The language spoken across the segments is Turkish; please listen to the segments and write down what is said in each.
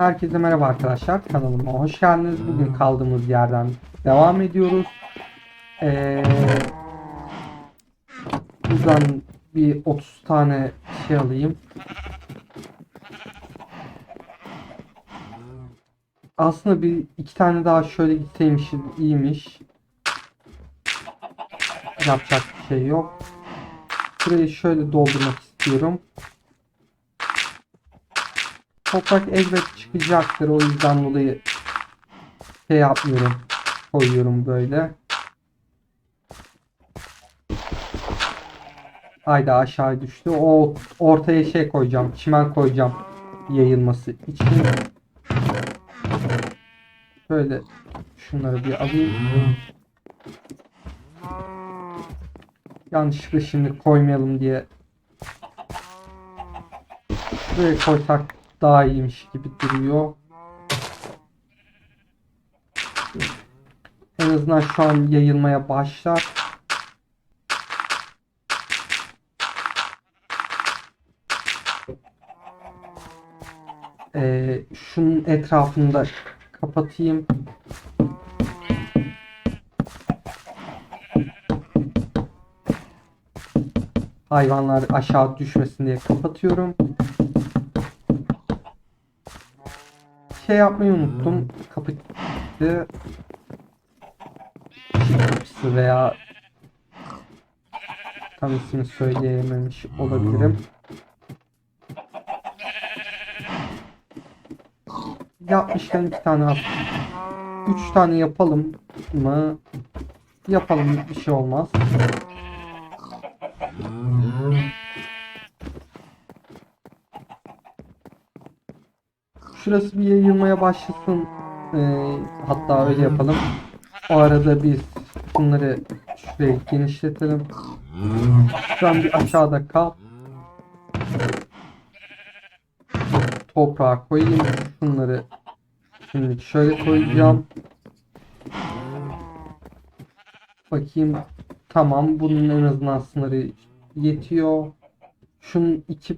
Herkese merhaba arkadaşlar. Kanalıma hoş geldiniz. Bugün kaldığımız yerden devam ediyoruz. Ee, buradan bir 30 tane şey alayım. Aslında bir iki tane daha şöyle gitseymiş iyiymiş. Yapacak bir şey yok. Burayı şöyle doldurmak istiyorum. Toprak elbet çıkacaktır. O yüzden dolayı şey yapmıyorum. Koyuyorum böyle. Hayda aşağı düştü. O ortaya şey koyacağım. Çimen koyacağım. Yayılması için. Böyle şunları bir alayım. Yanlışlıkla şimdi koymayalım diye Buraya koysak daha iyiymiş gibi duruyor. En azından şu an yayılmaya başlar. Ee, şunun etrafını da kapatayım. Hayvanlar aşağı düşmesin diye kapatıyorum. Şey yapmayı unuttum. Kapı gitti. Veya tam ismini söyleyememiş olabilirim. Yapmışken iki tane at. Üç tane yapalım mı? Yapalım bir şey olmaz. Şurası bir yayılmaya başlasın. Ee, hatta öyle yapalım. O arada biz bunları şuraya genişletelim. Şu an bir aşağıda kal. Toprağa koyayım. Şunları şimdi şöyle koyacağım. Bakayım. Tamam. Bunun en azından sınırı yetiyor. Şunun iki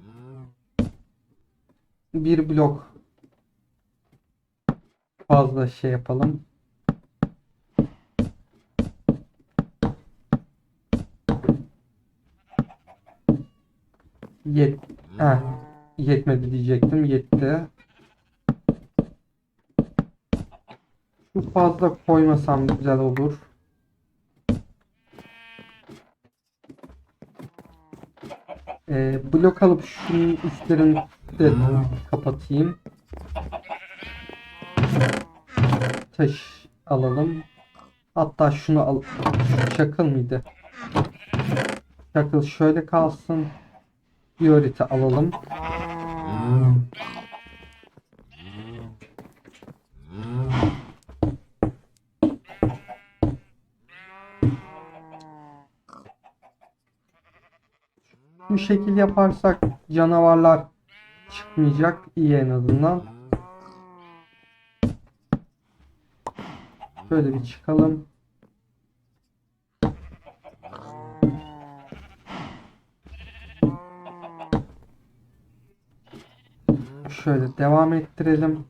bir blok fazla şey yapalım. Yet Heh, yetmedi diyecektim. Yetti. Şu fazla koymasam güzel olur. Ee, blok alıp şunun üstlerini de kapatayım. Taş alalım. Hatta şunu al. Çakıl mıydı? Çakıl şöyle kalsın. Biorite alalım. Bu şekil yaparsak canavarlar çıkmayacak. İyi en azından. Şöyle bir çıkalım. Şöyle devam ettirelim.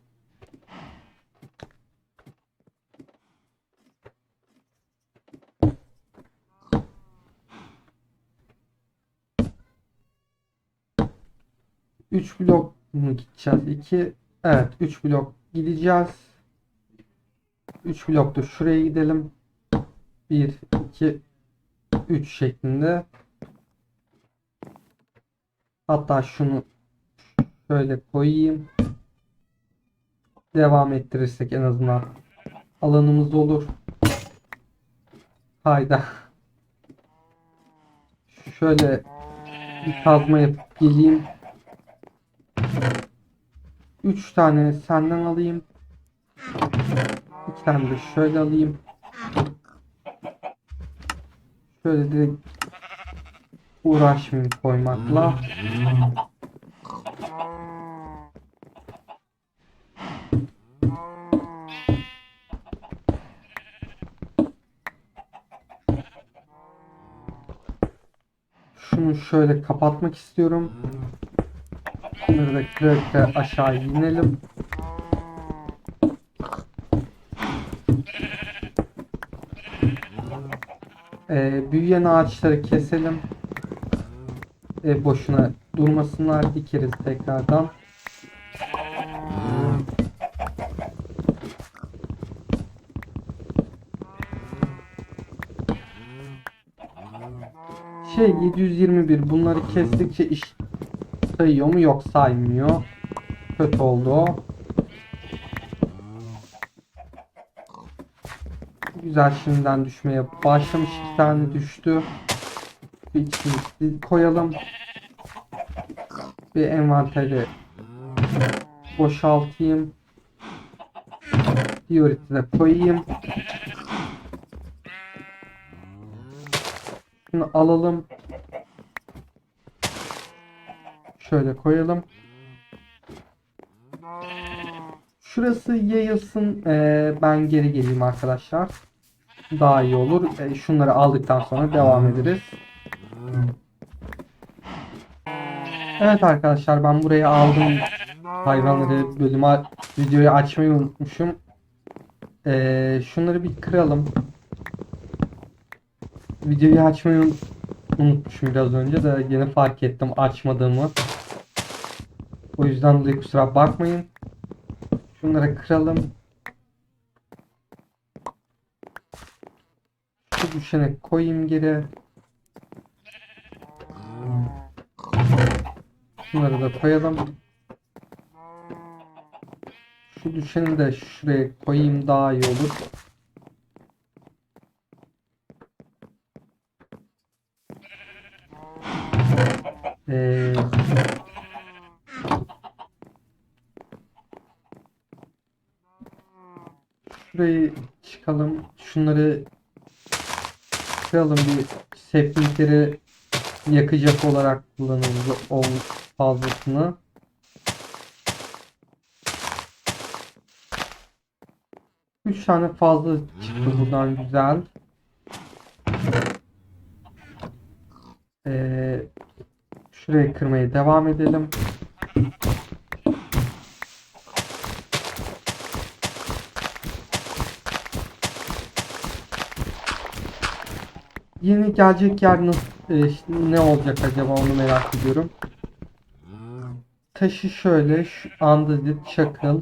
Üç blok mu gideceğiz? İki. Evet, üç blok gideceğiz. 3 blokta şuraya gidelim. 1, 2, 3 şeklinde. Hatta şunu şöyle koyayım. Devam ettirirsek en azından alanımız olur. Hayda. Şöyle bir kazma yapıp geleyim. 3 tane senden alayım. İki tane de şöyle alayım. Şöyle direkt uğraşmayayım koymakla. Şunu şöyle kapatmak istiyorum. Bunları da kırık aşağı inelim. Ee, büyüyen ağaçları keselim. Ee, boşuna durmasınlar. Dikeriz tekrardan. Şey 721 bunları kestikçe iş sayıyor mu? Yok saymıyor. Kötü oldu o. Güzel şimdiden düşmeye başlamış. iki tane düştü. Bir ikisini koyalım. Bir envanteri boşaltayım. Dioriti de koyayım. Şunu alalım. Şöyle koyalım. Şurası yayılsın. Ee, ben geri geleyim arkadaşlar. Daha iyi olur. Ee, şunları aldıktan sonra devam ederiz. Evet arkadaşlar ben buraya aldım hayvanları bölümü videoyu açmayı unutmuşum. Ee, şunları bir kıralım. Videoyu açmayı un- unutmuşum biraz önce de yine fark ettim açmadığımı. O yüzden dolayı kusura bakmayın. Şunları kıralım. Düşeni koyayım geri. Şunları da koyalım. Şu düşeni de şuraya koyayım daha iyi olur. Ee, şurayı çıkalım. Şunları kıralım bir seplikleri yakacak olarak kullanırız o fazlasını. Üç tane fazla çıktı buradan güzel. Ee, şurayı kırmaya devam edelim. Yeni gelecek yer nasıl, e, ne olacak acaba onu merak ediyorum. Taşı şöyle, şu andezit, çakıl.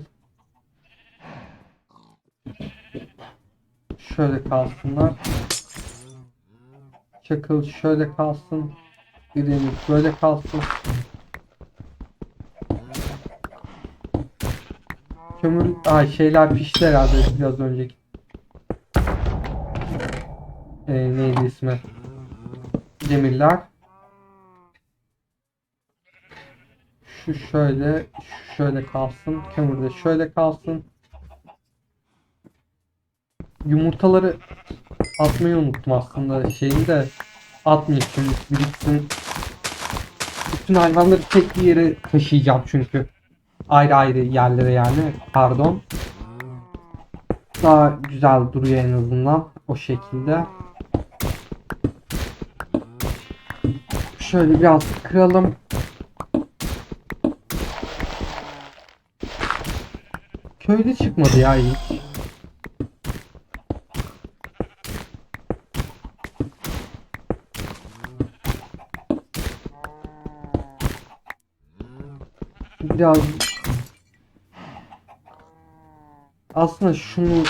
Şöyle kalsınlar. Çakıl şöyle kalsın. Granit böyle kalsın. Kömür, ay şeyler pişti herhalde biraz önceki. Ee, neydi ismi? Demirler. Şu şöyle, şu şöyle kalsın. Kömür de şöyle kalsın. Yumurtaları atmayı unuttum aslında. Şeyini de şimdi biriksin. Bütün hayvanları tek bir yere taşıyacağım çünkü. Ayrı ayrı yerlere yani. Pardon. Daha güzel duruyor en azından. O şekilde. Şöyle biraz kıralım. Köyde çıkmadı ya hiç. Biraz aslında şunu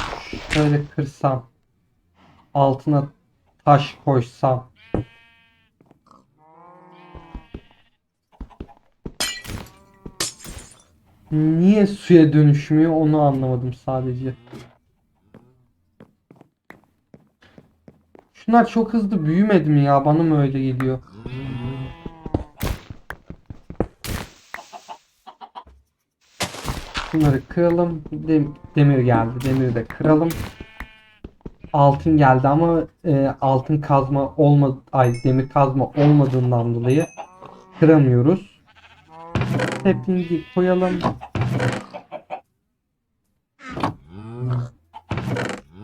şöyle kırsam altına taş koysam Niye suya dönüşmüyor onu anlamadım sadece. Şunlar çok hızlı büyümedi mi ya? Bana mı öyle geliyor? Şunları kıralım. Dem- demir geldi. Demiri de kıralım. Altın geldi ama e, altın kazma olmadı, ay demir kazma olmadığından dolayı kıramıyoruz. Hepinizi koyalım.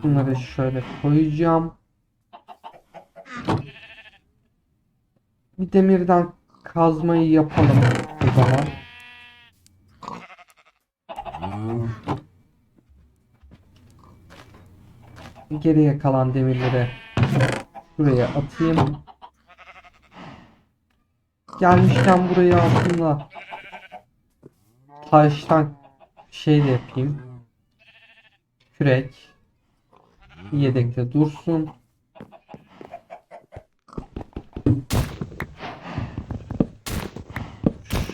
Bunları şöyle koyacağım. Bir demirden kazmayı yapalım o zaman. geriye kalan demirleri şuraya atayım. Gelmişken burayı aslında taştan şey de yapayım. Kürek yedekte dursun.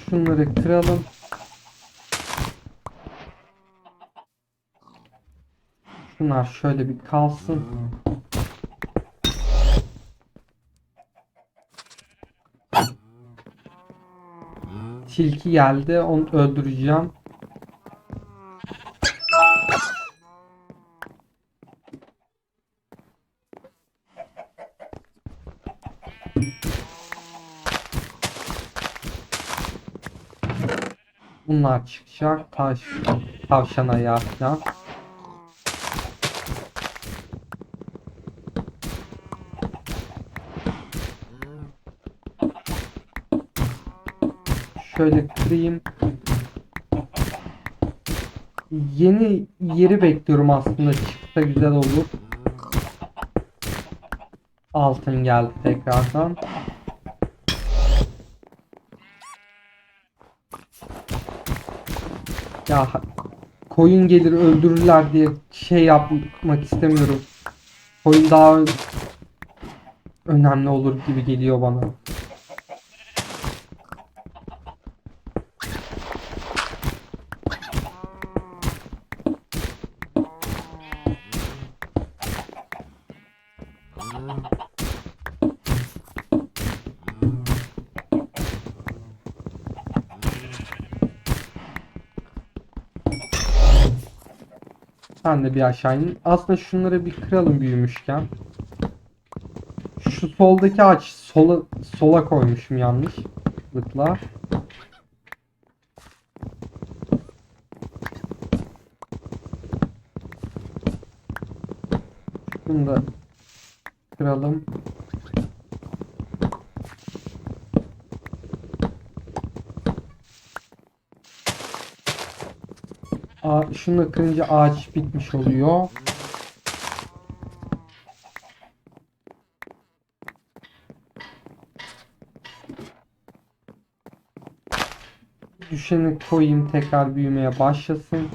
Şunları kıralım. Şunlar şöyle bir kalsın. Tilki geldi. Onu öldüreceğim. Bunlar çıkacak. Taş, tavşan ayağı Şöyle kırayım. Yeni yeri bekliyorum aslında çıksa güzel olur. Altın geldi tekrardan. Ya koyun gelir öldürürler diye şey yapmak istemiyorum. Koyun daha önemli olur gibi geliyor bana. Sen de bir aşağı in. Aslında şunları bir kıralım büyümüşken. Şu soldaki ağaç sola sola koymuşum yanlışlıkla. Şunu da kıralım. Şunu kırınca ağaç bitmiş oluyor. Düşeni koyayım tekrar büyümeye başlasın.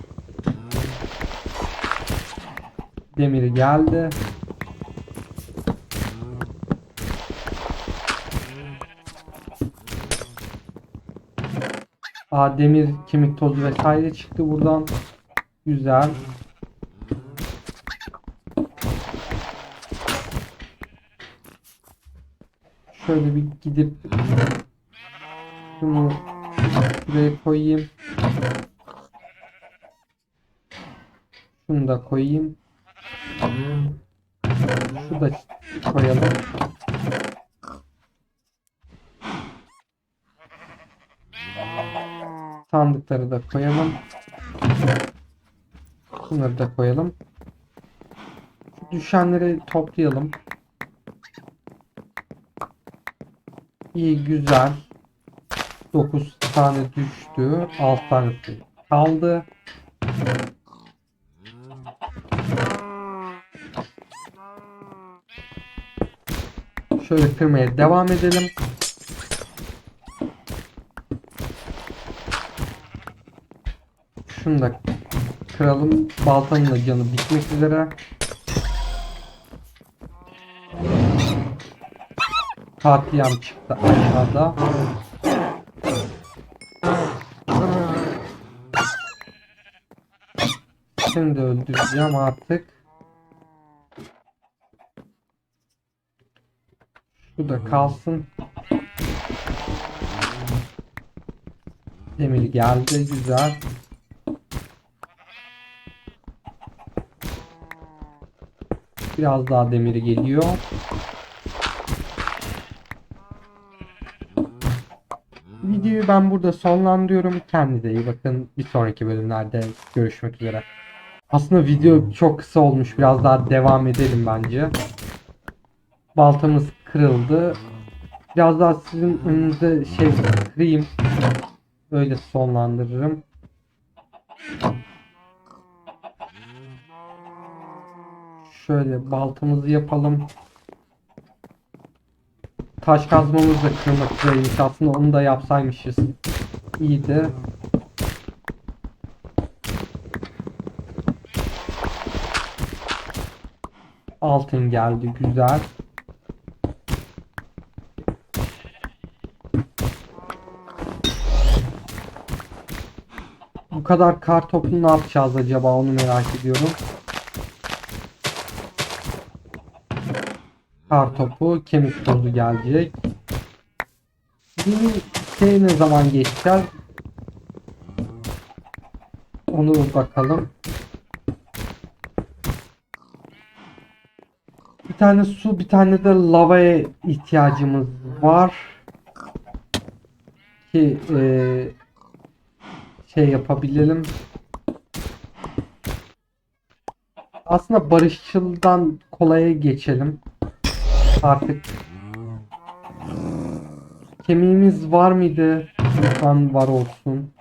Demiri geldi. Aa, demir, kemik tozu vesaire çıktı buradan. Güzel. Şöyle bir gidip şunu buraya koyayım. Şunu da koyayım. Şu da koyalım. Sandıkları da koyalım. Bunları da koyalım. Düşenleri toplayalım. İyi güzel. 9 tane düştü. 6 tanesi kaldı. Şöyle kırmaya devam edelim. Şunu da kıralım. Baltanın canı bitmek üzere. Katliam çıktı aşağıda. Şimdi öldüreceğim artık. Şu da kalsın. Demir geldi güzel. Biraz daha demiri geliyor. Videoyu ben burada sonlandırıyorum. Kendinize iyi bakın. Bir sonraki bölümlerde görüşmek üzere. Aslında video çok kısa olmuş. Biraz daha devam edelim bence. Baltamız kırıldı. Biraz daha sizin önünüze şey kırayım. Öyle sonlandırırım. Şöyle baltamızı yapalım. Taş kazmamız da kırmak üzereymiş. Aslında onu da yapsaymışız. İyiydi. Altın geldi. Güzel. Bu kadar kar topunu ne yapacağız acaba onu merak ediyorum. Kar topu, kemik tozu gelecek. Yeni şey ne zaman geçeceğiz? Onu bakalım. Bir tane su, bir tane de lavaya ihtiyacımız var. Ki eee şey yapabilelim. Aslında barışçıldan kolaya geçelim. Artık kemiğimiz var mıydı? Lütfen var olsun.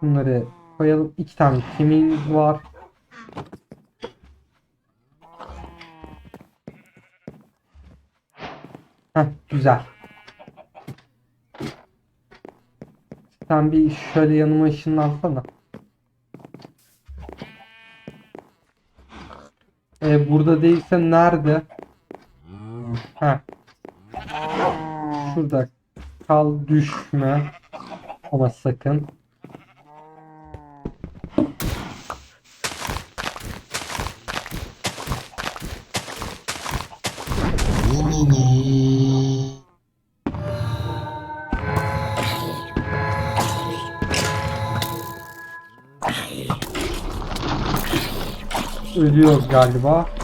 Şunları koyalım. İki tane kemiğimiz var. Heh, güzel. Sen bir şöyle yanıma ışınlansana. Ee, burada değilse nerede? Ha. Şurada kal düşme. Ama sakın. Ölüyoruz galiba.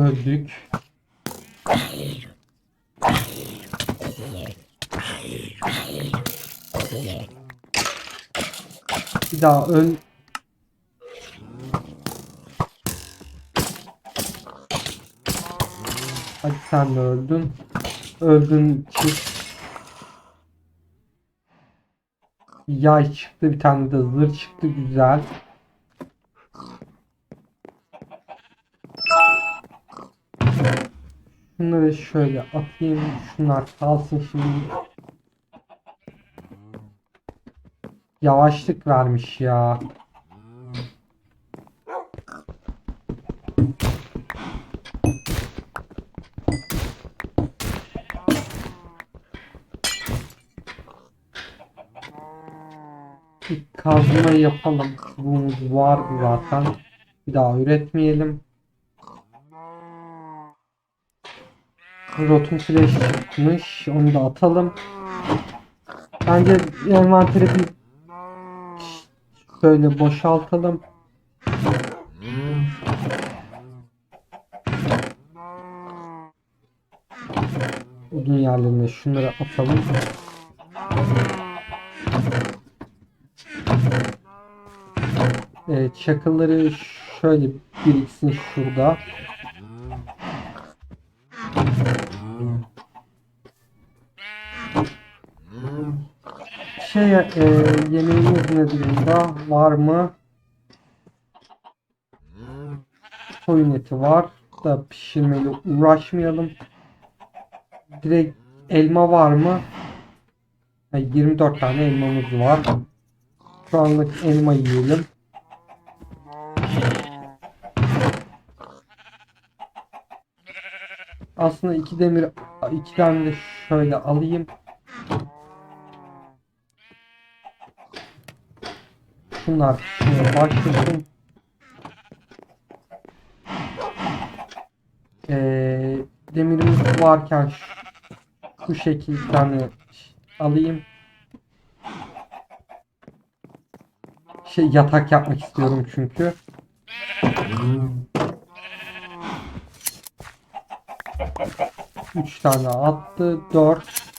Öldük. Bir daha öl. Hadi sen de öldün. Öldün çık. Yay çıktı bir tane de zırh çıktı güzel. Şunları şöyle atayım. Şunlar kalsın şimdi. Yavaşlık vermiş ya. Bir kazma yapalım. Çubuğumuz var zaten. Bir daha üretmeyelim. Rotum flash çıkmış. Onu da atalım. Bence envanteri bir şöyle boşaltalım. Odun yerlerine şunları atalım. Evet, çakılları şöyle biriksin şurada. Şey, e, yemeğimiz ne durumda? Var mı? Koyun eti var. Da pişirmeyle uğraşmayalım. Direkt elma var mı? Ha, 24 tane elmamız var. Şu anlık elma yiyelim. Aslında iki demir iki tane de şöyle alayım. Şunlar başlasın. Ee, demirimiz varken şu, şu şekil bir tane alayım. Şey yatak yapmak istiyorum çünkü. Üç tane attı. Dört.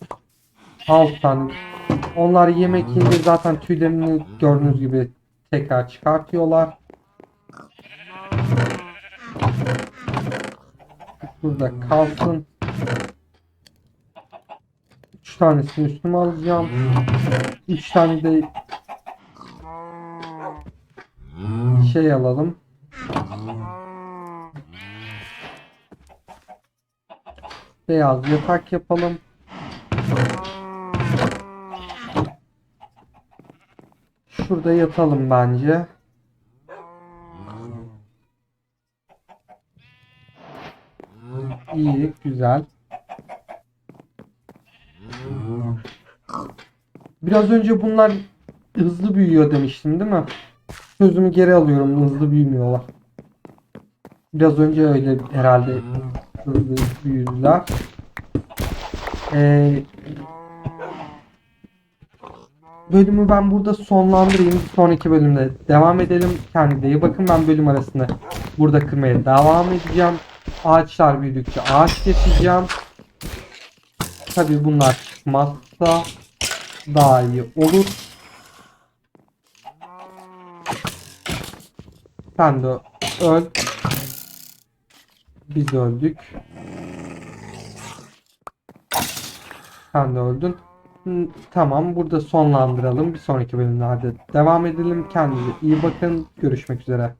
Altı tane. Onlar yemek yiyince zaten tüylerini gördüğünüz gibi tekrar çıkartıyorlar. Burada kalsın. Üç tanesini üstüme alacağım. Üç tane de Şey alalım. Beyaz yatak yapalım. Şurada yatalım bence. İyi, güzel. Biraz önce bunlar hızlı büyüyor demiştim değil mi? Sözümü geri alıyorum. Hızlı büyümüyorlar. Biraz önce öyle herhalde hızlı büyüdüler. Ee, bölümü ben burada sonlandırayım. Sonraki bölümde devam edelim. Kendinize iyi bakın. Ben bölüm arasında burada kırmaya devam edeceğim. Ağaçlar büyüdükçe ağaç keseceğim. Tabii bunlar çıkmazsa daha iyi olur. Sen de öl. Biz öldük. Sen de öldün. Tamam burada sonlandıralım. Bir sonraki bölümlerde devam edelim. Kendinize iyi bakın. Görüşmek üzere.